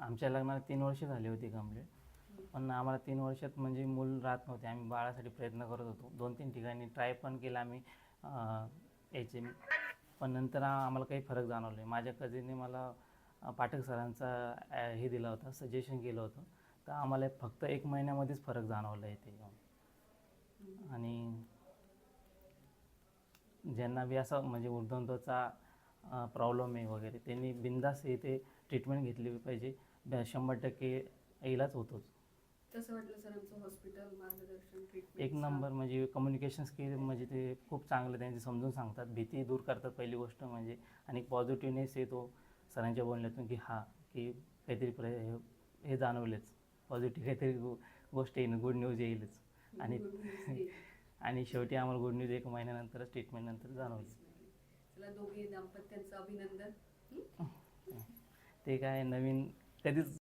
आमच्या लग्नाला तीन वर्ष झाली होती कंप्लीट पण आम्हाला तीन वर्षात म्हणजे मूल राहत नव्हते. आम्ही बाळासाठी प्रयत्न करत होतो. दोन तीन ठिकाणी ट्राय पण केला आम्ही अं, पण नंतर आम्हाला काही फरक जाणवला नाही. माझ्या कझिनने मला पाठक सरांचा हे दिलं होतं सजेशन केलं होतं. तर आम्हाला फक्त एक महिन्यामध्येच फरक जाणवला इथे आणि ज्यांना बी असं म्हणजे उर्धंतचा प्रॉब्लेम आहे वगैरे. त्यांनी बिंदास इथे ट्रीटमेंट घेतली पाहिजे. शंभर टक्के इलाज होतोच. कसं वाटलं सर आमचं हॉस्पिटल मार्गदर्शन ट्रीटमेंट एक नंबर म्हणजे कम्युनिकेशन स्किल म्हणजे ते खूप चांगलं त्यांचे समजून सांगतात. भीती दूर करतात पहिली गोष्ट म्हणजे. आणि पॉझिटिव्हनेस येतो. सरांच्या बोलण्यातून की हा की काहीतरी प्र हे- हे जाणवलेच. पॉझिटिव्ह काहीतरी गोष्ट येईल. गुड न्यूज येईलच. आणि आणि शेवटी आम्हाला गुड न्यूज एक महिन्यानंतरच ट्रीटमेंट नंतर जाणवली. चला दोघे दाम्पत्यांचं अभिनंदन. ते काय नवीन कधीच